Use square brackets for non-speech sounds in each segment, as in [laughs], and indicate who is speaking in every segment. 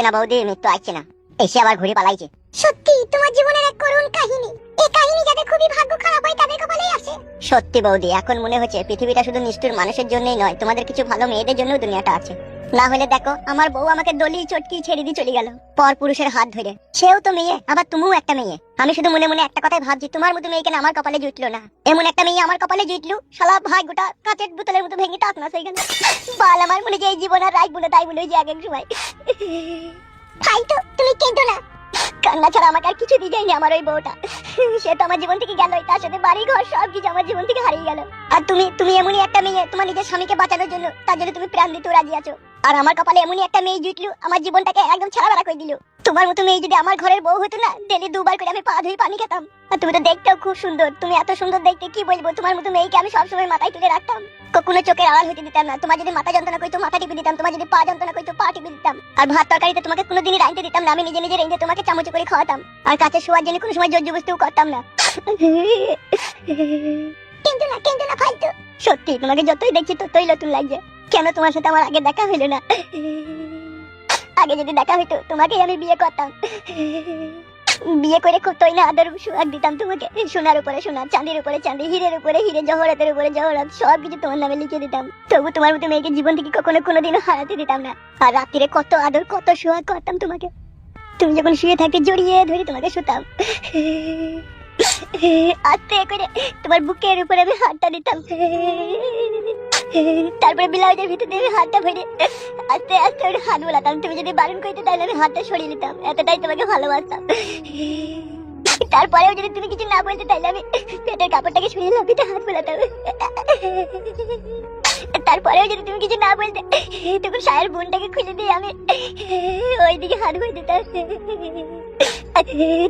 Speaker 1: আসছে না বৌদি মৃত্যু আসছে না। এসে আবার ঘুরে পালাইছে।
Speaker 2: সত্যি তোমার জীবনের এক করুণ কাহিনী। এই কাহিনী যাদের খুবই ভাগ্য খারাপ হয় তাদের কপালেই আসে।
Speaker 1: সত্যি বৌদি এখন মনে হচ্ছে পৃথিবীটা শুধু নিষ্ঠুর মানুষের জন্যই নয় তোমাদের কিছু ভালো মেয়েদের জন্য দুনিয়াটা আছে। না হলে দেখো, আমার বউ আমাকে দলি চটকি ছেড়ে দিয়ে চলে গেল। পর পুরুষের হাত ধরে। সেও তো মেয়ে, আবার তুমিও একটা মেয়ে। আমি শুধু মনে মনে একটা কথাই ভাবছি, তোমার মতো মেয়ে কেন আমার কপালে জুটলো না। এমন একটা মেয়ে আমার কপালে জুটলো, শালা ভাই গোটা কাঁচের বোতলের মতো ভেঙে টাকনাস হয়ে গেল। বাল আমার মনে যে এই জীবন আর রাখব না, তাই বলে যে আগের সময়।
Speaker 2: তাই তো, তুমি কেঁদো না।
Speaker 1: কান্না ছাড়া আমাকে আর কিছু দিয়ে যায়নি আমার ওই বউটা। সে তো আমার জীবন থেকে গেল তার সাথে বাড়ি ঘর সব কিছু আমার জীবন থেকে হারিয়ে গেল। আর তুমি তুমি এমনই একটা মেয়ে, তোমার নিজের স্বামীকে বাঁচানোর জন্য, তার জন্য তুমি প্রাণ দিতে রাজি আছো। আর আমার কপালে এমনই একটা মেয়ে জুটলো, আমার জীবনটাকে একদম ছাড়া করে দিল। তোমার মতো মেয়ে যদি আমার ঘরের বউ হতো না, ডেলি দুবার করে আমি পা ধুয়ে পানি খেতাম। আর তুমি তো দেখতেও খুব সুন্দর, তুমি এত সুন্দর দেখতে, কি বলব, তোমার মতো মেয়েকে আমি সবসময় মাথায় তুলে রাখতাম। কখনো চোখের আড়াল হতে দিতাম না, তোমার যদি মাথা যন্ত্রণা করতো, মাথা টিপে দিতাম, তোমার যদি পা যন্ত্রণা করতো, পা টিপে দিতাম। আর ভাত তরকারিতে তোমাকে কোনোদিনই রাইতে দিতাম না, আমি নিজে নিজে রেঁধে তোমাকে চামচ করে খাওয়াতাম। আর কাছে শোয়ার জন্য কোনো সময় জোর জবস্তিও করতাম না। [laughs]
Speaker 2: কেঁদো না কেঁদো না ফালতু।
Speaker 1: সত্যি, তোমাকে যতই দেখছি ততই নতুন লাগছে। কেন তোমার সাথে আমার আগে দেখা হলো না? আগে যদি দেখা হইতো, তোমাকেই আমি বিয়ে করতাম। বিয়ে করে তৈ না আদর সুহাগ দিতাম তোমাকে। সোনার উপরে সোনা, চাঁদির উপরে চাঁদি, হীরের উপরে হিরে, জহরাতের উপরে জহরাত সব কিছু তোমার নামে লিখে দিতাম। তবু তোমার মতো মেয়েকে জীবন থেকে কখনো কোনোদিনও হারাতে দিতাম না। আর রাত্রিরে কত আদর, কত সোহাগ করতাম তোমাকে। তুমি যখন শুয়ে থাকতে জড়িয়ে ধরে তোমাকে শুতাম। আস্তে করে তোমার বুকের উপরে আমি হাতটা দিতাম তারপরে ব্লাউজের ভিতর আমি হাতটা ভরে আস্তে আস্তে ওর হাত বোলাতাম। তুমি যদি বারণ করতে তাহলে আমি হাতটা সরিয়ে নিতাম। এতটাই তোমাকে ভালোবাসতাম। তারপরেও যদি তুমি কিছু না বলতে তাহলে আমি পেটের কাপড়টাকে সরিয়ে লাভিতে হাত বোলাতাম। তারপরেও যদি তুমি কিছু না বলতে তখন সায়ের বোনটাকে খুলে দিয়ে আমি ওইদিকে হাত ভরে দিতাম।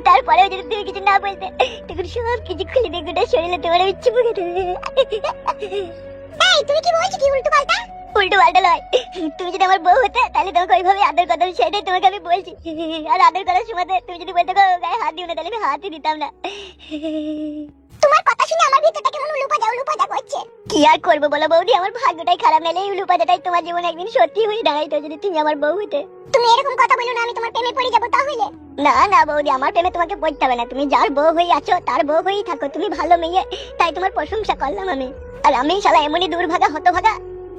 Speaker 1: তারপরেও যদি তুমি কিছু না বলতে তখন সব কিছু খুলে দিয়ে গোটা শরীরে তোমার আমি
Speaker 2: এই তুমি কি বলছো? কি উল্টো পাল্টা?
Speaker 1: উল্টো পাল্টা নয়। তুমি যদি আমার বউ হতে তাহলে তোমাকে ওইভাবে আদর কথা সেটাই তোমাকে আমি বলছি। আর আদর করার সময় তুমি যদি বলতে গায়ে হাত দিও না তাহলে আমি হাতই দিতাম না।
Speaker 2: তোমার কথা শুনে আমার ভিতরটা কেমন উলুপা যা উলুপা যা করছে
Speaker 1: কি আর করব বলো বৌদি? আমার ভাগ্যটাই খারাপ নাহলে এই উলুপাতাটাই তোমার জীবনে একদিন সত্যি হয়ে দাঁড়াইতো, যদি তুমি আমার বউ হতে।
Speaker 2: তুমি এরকম কথা বলো না, আমি তোমার প্রেমে পড়ে যাব তাহলে?
Speaker 1: না না বৌদি, আমার প্রেমে তোমাকে পড়তে হবে না। তুমি যার বউ হয়ে আছো, তার বউ হয়েই থাকো। তুমি ভালো মেয়ে, তাই তোমার প্রশংসা করলাম আমি। আর আমি শালা এমনই দুর্ভাগা, হতভাগা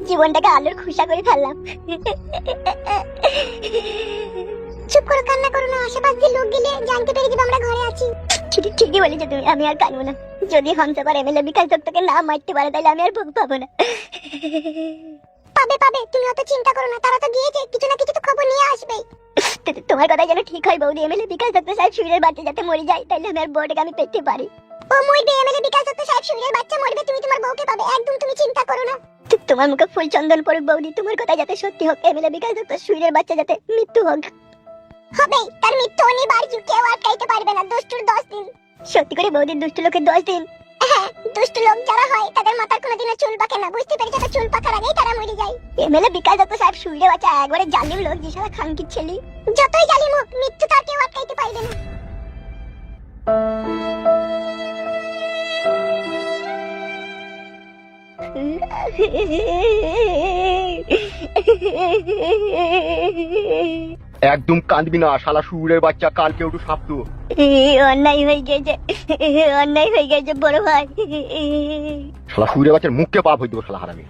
Speaker 1: জীবনটাকে আলোর খুশা করে ফেললাম।
Speaker 2: চুপ করো, কান্না করো না। আশেপাশ দিয়ে লোক গেলে জানতে পেরে যাবে আমরা ঘরে আছি।
Speaker 1: ঠিক- ঠিকই বলেছ তুমি। আমি আর কানবো না। যদি এমএলএ বিকাশ দত্তকে না মারতে পারে তাহলে আমি আর ভোগ পাবো না।
Speaker 2: পাবে পাবে। তুমি অত চিন্তা করো না। তারা তো গিয়েছে। কিছু না কিছু তো খবর নিয়ে
Speaker 1: তো- তোমার কথা যেন ঠিক হয় বৌদি। এমএলএ বিকাশ দত্ত সাহেব শুয়ের বাচ্চা যাতে মরে যায় তাহলে আমি আর বউটাকে আমি পেতে পারি।
Speaker 2: ও মরবে। এমএলএ বিকাশ দত্ত সাহেব সুরের বাচ্চা মরবে। তুমি তোমার বউকে পাবে। একদম তুমি চিন্তা করো না।
Speaker 1: তোমার মুখে ফুল চন্দন পড়ুক বৌদি। তোমার কথা যাতে সত্যি হোক এমএলএ বিকাশ দত্ত শুয়ের বাচ্চা যাতে মৃত্যু হোক।
Speaker 2: হবেই তার মৃত্যু অনিবার্য কেউ আটকাইতে পারবে না দুষ্টুর দশ দিন।
Speaker 1: সত্যি করে বৌদির দুষ্ট লোকের দশ দিন?
Speaker 2: হ্যাঁ দুষ্ট লোক যারা হয় তাদের মাথার কোনোদিনও চুল পাকে না বুঝতে পেরেছ তো? চুল পাকার আগেই তারা মরে যায়।
Speaker 1: এমএলএ বিকাশ দত্ত সাহেব শুয়ে বাচ্চা একবারে জালিম লোক যে সারা খানকির ছেলে।
Speaker 2: যতই জালি মুখ মৃত্যু তার কেউ আটকাইতে পারবে না। [laughs]
Speaker 3: একদম কাঁদবি না শালা শুয়ের বাচ্চা কালকে একটু সাপতো
Speaker 1: অন্যায় হয়ে গেছে অন্যায় হয়ে গেছে বড় ভাই।
Speaker 3: শালা শুয়ের বাচ্চার মুখকে পাপ হয়ে দেবো শালা হারামি।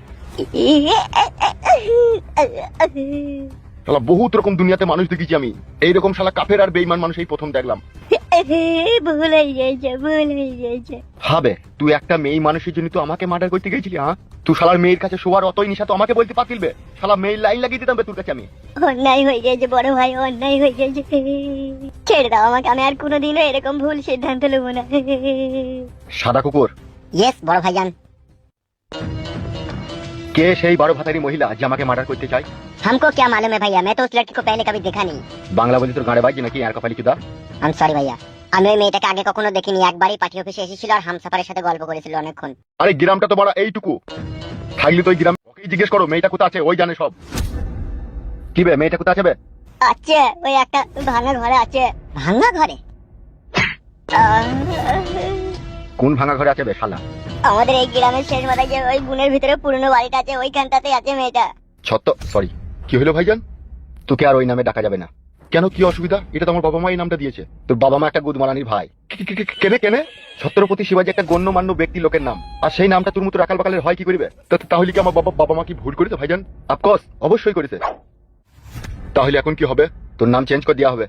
Speaker 3: শালা বহুত রকম দুনিয়াতে মানুষ দেখেছি আমি। এইরকম শালা কাফের আর বেইমান মানুষ এই প্রথম দেখলাম।
Speaker 1: ভুল গেছে ভুলে গেছে
Speaker 3: হবে তুই একটা মেয়ে মানুষের জন্য তো আমাকে মার্ডার করতে গেছিলি হ্যাঁ? তুই শালার মেয়ের কাছে শোয়ার অতই নিশা তো আমাকে বলতে পারতিলবে? শালা মেয়ের লাইন লাগিয়ে দিতাম বে তোর কাছে আমি।
Speaker 1: অন্যায় হয়ে গেছে বড় ভাই অন্যায় হয়ে গেছে। ছেড়ে দাও আমাকে আমি আর কোনোদিনও এরকম ভুল সিদ্ধান্ত নেব না।
Speaker 3: সাদা কুকুর।
Speaker 1: ইয়েস বড় ভাইজান
Speaker 3: কে সেই বারো ভাতারি মহিলা যে আমাকে মার্ডার করতে চায়
Speaker 1: हमको क्या मालूम है भैया मैं तो उस लड़की को पहले कभी देखा नहीं
Speaker 3: বাংলা বলি তোর গাড়ে বাজি নাকি আর কপালি চুদা
Speaker 1: আম সরি ভাইয়া আমি ওই মেয়েটাকে আগে কখনো দেখিনি একবারই পার্টি অফিসে এসেছিল আর হামসাফারের সাথে গল্প করেছিল অনেকক্ষণ
Speaker 3: আরে গ্রামটা তো বড় এইটুকু থাকলে তো ওই গ্রাম ওকেই জিজ্ঞেস করো মেয়েটা কোথা আছে ওই জানে সব কি বে মেয়েটা কোথা আছে বে
Speaker 1: আছে ওই একটা ভাঙা ঘরে আছে ভাঙা ঘরে আহ,
Speaker 3: কোন ভাঙা ঘরে আছে বে শালা
Speaker 1: আমাদের এই গ্রামের শেষ মাথায় যে ওই গুণের ভিতরে পুরনো বাড়িটা আছে ওইখানটাতে আছে মেয়েটা।
Speaker 3: ছত্ত সরি কি হলো ভাইজান? তোকে আর ওই নামে ডাকা যাবে না। কেন কি অসুবিধা? এটা তো আমার বাবা মা এই নামটা দিয়েছে। তোর বাবা মা একটা গুদমারানির ভাই। কেনে কেনে? ছত্রপতি শিবাজি একটা গণ্যমান্য ব্যক্তি লোকের নাম। আর সেই নামটা তোর মতো রাখাল বাকালের হয় কি করিবে? তাহলে কি আমার বাবা বাবা মা কি ভুল করেছে ভাইজান? অফকোর্স অবশ্যই করেছে। তাহলে এখন কি হবে? তোর নাম চেঞ্জ করে দেওয়া হবে।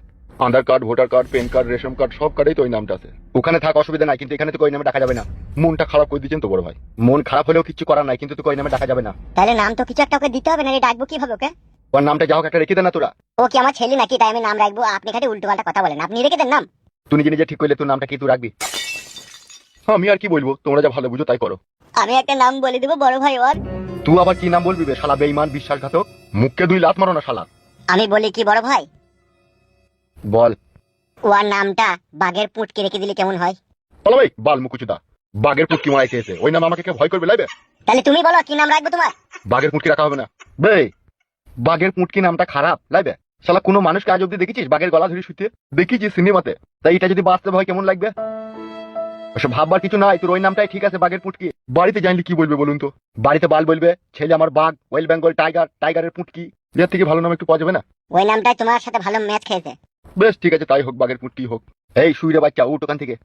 Speaker 3: Aadhaar card voter card PAN card ration card সব কার্ডেই তো ওই নামটা আছে। ওখানে থাক অসুবিধা নাই কিন্তু এখানে তো ওই নামে ডাকা যাবে না। মনটা খারাপ করে দিচ্ছেন তো বড় ভাই। মন খারাপ হলেও কিছু করার নাই কিন্তু তো ওই নামে ডাকা যাবে না।
Speaker 1: তাহলে নাম তো কিছু একটা ওকে দিতে হবে না ডাকবো কীভাবে ওকে?
Speaker 3: ওর নামটা যা হোক একটা রেখে দে না তোরা।
Speaker 1: ও কি আমার ছেলে নাকি? তাই আমি নাম রাখব আপনি খালি উল্টো পাল্টা কথা বলেন। আপনি রেখে দেন নাম।
Speaker 3: তুই নিজে নিজে ঠিক করলে তোর নামটা কি তুই রাখবি? আমি আর কি বলব? তোমরা যা ভালো বুঝো তাই করো।
Speaker 1: আমি একটা নাম বলে দেবো বড় ভাই ওর।
Speaker 3: তুই আবার কি নাম বলবি বে? শালা বেইমান বিশ্বাসঘাতক। মুখকে দুই লাত মারো না শালা।
Speaker 1: আমি বলি কি বড় ভাই?
Speaker 3: বল।
Speaker 1: ওর নামটা বাঘের পুটকে রেখে দিলে কেমন হয়?
Speaker 3: বলো ভাই বাল মুকুচুদা। বাঘের পুটকি মারাইতে এসে। ওই নাম আমাকে কেউ ভয় করবে লাইবে?
Speaker 1: তাহলে তুমি বলো কি নাম রাখব তোমার?
Speaker 3: বাঘের পুটকি রাখা হবে না। বে বাঘের পুটকি নামটা খারাপ লাইবে? শালা কোনো মানুষকে আজ অব্দি দেখেছিস বাঘের গলা ধরে শুতে দেখিছিস সিনেমাতে? তাই এটা যদি বাস্তব হয় কেমন লাগবে? ওসব ভাববার কিছু নাই তোর ওই নামটাই ঠিক আছে বাঘের পুটকি। বাড়িতে জানলি কি বলবে বলুন তো? বাড়িতে বাল বলবে ছেলে আমার বাঘ ওয়েল বেঙ্গল টাইগার টাইগারের পুটকি। এর থেকে ভালো নাম একটু পাওয়া যাবে না?
Speaker 1: ওই নামটাই তোমার সাথে ভালো ম্যাচ খেয়েছে
Speaker 3: বেশ ঠিক আছে তাই হোক বাঘের পুটকি হোক। এই শুইরে বাচ্চা উঠ ওখান থেকে।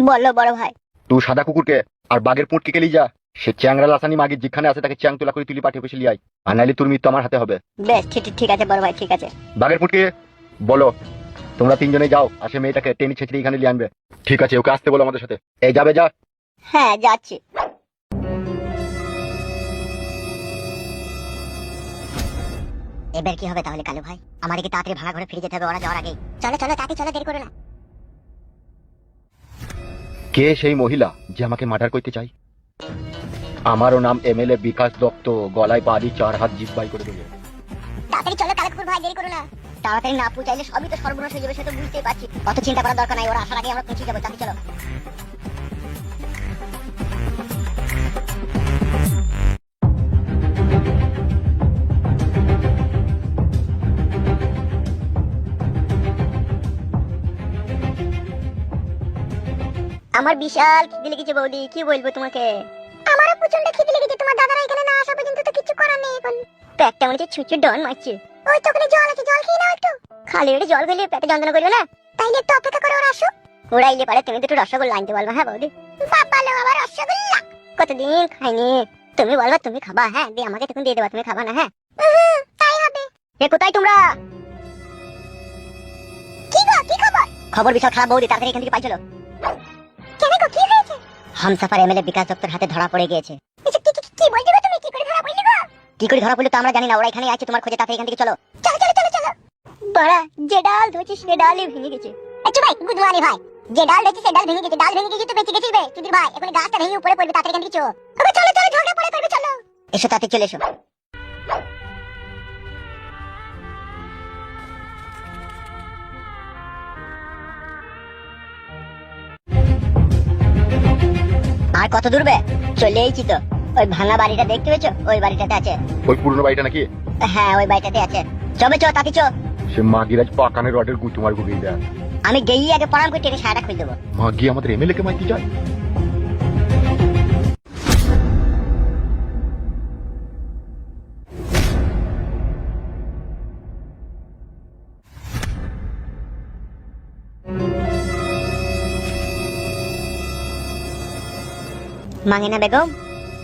Speaker 1: বলল বড় ভাই।
Speaker 3: তুই সাদা কুকুরকে আর বাঘের পুটকে কেলি যা। সে চ্যাংরা লাসানি মাগির যেখানে আছে তাকে চ্যাং তোলা করে তুলি পাঠিয়ে পেছে লিয়াই আর নাইলে তোর মৃত্যু আমার হাতে হবে।
Speaker 1: বেশ ঠিক ঠিক- ঠিক আছে বড় ভাই ঠিক আছে।
Speaker 3: বাঘের পুটকে বলো তোমরা তিনজনে যাও আর সে মেয়েটাকে টেনে ছেঁচড়ে এখানে নিয়ে আনবে। ঠিক আছে ওকে আসতে বলো আমাদের সাথে। এই যাবে যা।
Speaker 1: হ্যাঁ যাচ্ছি। এবার কি হবে তাহলে কালু ভাই? আমাদেরকে তাড়াতাড়ি ভাঙা ঘরে ফিরে যেতে হবে ওরা যাওয়ার আগে
Speaker 2: চলো চলো তাতে চলো দেরি করো না।
Speaker 3: কে সেই মহিলা যে আমাকে মার্ডার করতে চাই আমারও নাম এমএলএ বিকাশ দত্ত গলায় বাড়ি চার হাত জিব্বাই করে দেবো।
Speaker 2: তাড়াতাড়ি চলো কালকুর ভাই দেরি করো না।
Speaker 1: তাড়াতাড়ি না পৌঁছাইলে সবই তো সর্বনাশ হয়ে যাবে সে তো বুঝতেই পারছি। অত চিন্তা করার দরকার নাই ওরা আসার আগে আমরা পৌঁছে যাব তাতে চলো। আমার বিশাল খিদে লেগেছে বৌদি কি বলব তোমাকে?
Speaker 2: আমারও প্রচণ্ড খিদে লেগেছে তোমার দাদারা এখানে না আসা পর্যন্ত তো কিছু করার নেই এখন।
Speaker 1: পেটটা মনে হচ্ছে ছুঁচু ডন মারছে।
Speaker 2: ওই তো ওখানে জল আছে জল খেয়ে নাও একটু।
Speaker 1: খালি পেটে জল খেলে পেটে যন্ত্রণা করবে না?
Speaker 2: তাইলে একটু অপেক্ষা করে ওরা আসুক
Speaker 1: ওরা ইলে পারে তুমি দুটো রসগোল্লা আনতে বলবা হ্যাঁ বৌদি?
Speaker 2: বাবা লো আবার রসগোল্লা?
Speaker 1: কতদিন খাইনি? তুমি বলবা তুমি খাবা হ্যাঁ? দিয়ে আমাকে তখন দিয়ে দেবা তুমি খাবা না হ্যাঁ?
Speaker 2: তাই হবে।
Speaker 1: এ কোথায় তোমরা?
Speaker 2: কি গো কি খবর?
Speaker 1: খবর বিশাল খারাপ বৌদি তাড়াতাড়ি এখান থেকে পাই চলো। হামসাফার এমএলএ বিকাশ দত্তর হাতে ধরা পড়ে গিয়েছে।
Speaker 2: কি বলছো গো তুমি? কি করে ধরা পড়লি গো?
Speaker 1: কি করে ধরা পড়ল তো আমরা জানি না ওরা এখানে আছে তোমার খোঁজে তাড়াতাড়ি এখান থেকে চলো।
Speaker 2: চলো চলো চলো চলো।
Speaker 1: বাড়া যে ডাল ধুচিস সে ডালই ভেঙে গেছে।
Speaker 2: আচ্ছা ভাই গুড মর্নিং ভাই। যে ডাল ধুচিস সে ডাল ভেঙে গেছে ডাল ভেঙে গেছে তো বেঁচে গেছিস বে তুই ভাই। এখন গাছটা ভেঙে উপরে পড়বে তাড়াতাড়ি এখান থেকে চলো চলো চলো ঝগড়া পড়ে করবে চলো।
Speaker 1: এসো তাতে চলে এসো। আর কত দূর বে? চলে এইছি তো। ওই ভাঙা বাড়িটা দেখতে পেয়েছ? ওই বাড়িটাতে আছে।
Speaker 3: ওই পুরনো বাড়িটা নাকি?
Speaker 1: হ্যাঁ ওই বাড়িটাতে আছে। চবে চো তাতে চো
Speaker 3: সে মাগিরাজ পাকানের রডের গুঁতো মার গুগিয়ে
Speaker 1: আমি গেই আগে পড়াম করে টেনে সারাটা খুলে দেবো।
Speaker 3: মাগি আমাদের এমএলএ কে মাইতে চায়?
Speaker 1: মাঙ্গিনা বেগম?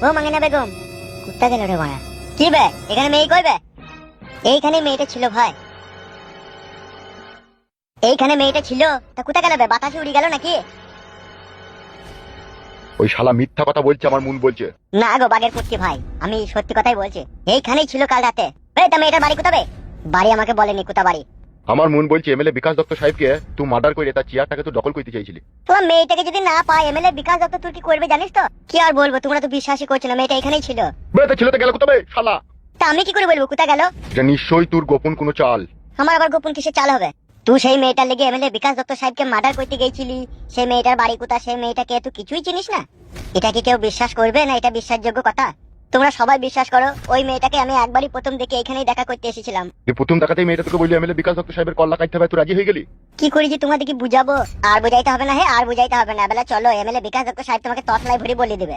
Speaker 1: ও মাঙ্গিনা বেগম কুত্তা গেল রে মায়া কি বে এখানে মেয়ে কইবে এইখানে মেয়েটা ছিল ভাই। এইখানে মেয়েটা ছিল তা কোথায় গেল বে? বাতাসে উড়ে গেল নাকি?
Speaker 3: ওই শালা মিথ্যা কথা বলছে আমার মন বলছে।
Speaker 1: না গো বাগের পুটকি ভাই আমি সত্যি কথাই বলছি। এইখানেই ছিল কাল রাতে। এই তা মেয়েটার বাড়ি কোথাবে বাড়ি আমাকে বলেনি কোথা বাড়ি
Speaker 3: আমার মন বলছে এমএলএ বিকাশ দত্ত সাহেবকে তুই মার্ডার করে তার চেয়ারটাকে তো দখল করতে চাইছিলি।
Speaker 1: তোমার মেয়েটাকে যদি না পায় এমএলএ বিকাশ দত্ত তুই কি করবে জানিস তো? কি আর বলব তোমরা তো বিশ্বাসই করছ না মেয়েটা এখানেই ছিল।
Speaker 3: বে তা ছেলেটা গেল কোথাবে শালা?
Speaker 1: তা আমি কি করে বলব কোথা গেল?
Speaker 3: এটা নিশ্চয়ই তোর গোপন কোনো চাল।
Speaker 1: আমার আবার গোপন কিসে চাল হবে? তুই সেই মেয়েটার লেগে এমএলএ বিকাশ দত্ত সাহেবকে মার্ডার করতে গেছিলি সেই মেয়েটার বাড়ি কোথা সেই মেয়েটাকে তুই কিছুই চিনিস না? এটা কি কেউ বিশ্বাস করবে না এটা বিশ্বাসযোগ্য কথা? তোমরা সবাই বিশ্বাস করো ওই মেয়েটাকে আমি একবারই প্রথম দেখে এখানেই দেখা করতে এসেছিলাম।
Speaker 3: যে প্রথম দেখাতেই মেয়েটা তোকে বললি এমএলএ বিকাশ দত্ত সাহেবের কল্লা কাটতে হবে তুই রাজি হয়ে গেলি?
Speaker 1: কি করি যে তোমাদের কি বুঝাবো? আর বুঝাইতে হবে না হ্যাঁ আর বুঝাইতে হবে না। বেলা চলো এমএলএ বিকাশ দত্ত সাহেব তোমাকে তসলাই ভরে বলে দেবে।